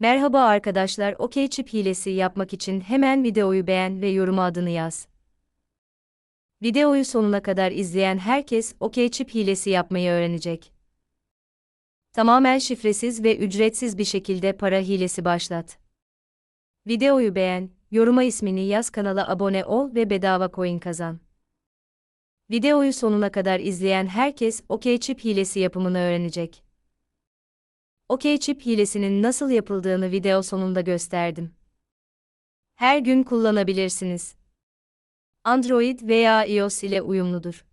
Merhaba arkadaşlar, OkChip hilesi yapmak için hemen videoyu beğen ve yoruma adını yaz. Videoyu sonuna kadar izleyen herkes OkChip hilesi yapmayı öğrenecek. Tamamen şifresiz ve ücretsiz bir şekilde para hilesi başlat. Videoyu beğen, yoruma ismini yaz kanala abone ol ve bedava coin kazan. Videoyu sonuna kadar izleyen herkes OkChip hilesi yapımını öğrenecek. OkChip hilesinin nasıl yapıldığını video sonunda gösterdim. Her gün kullanabilirsiniz. Android veya iOS ile uyumludur.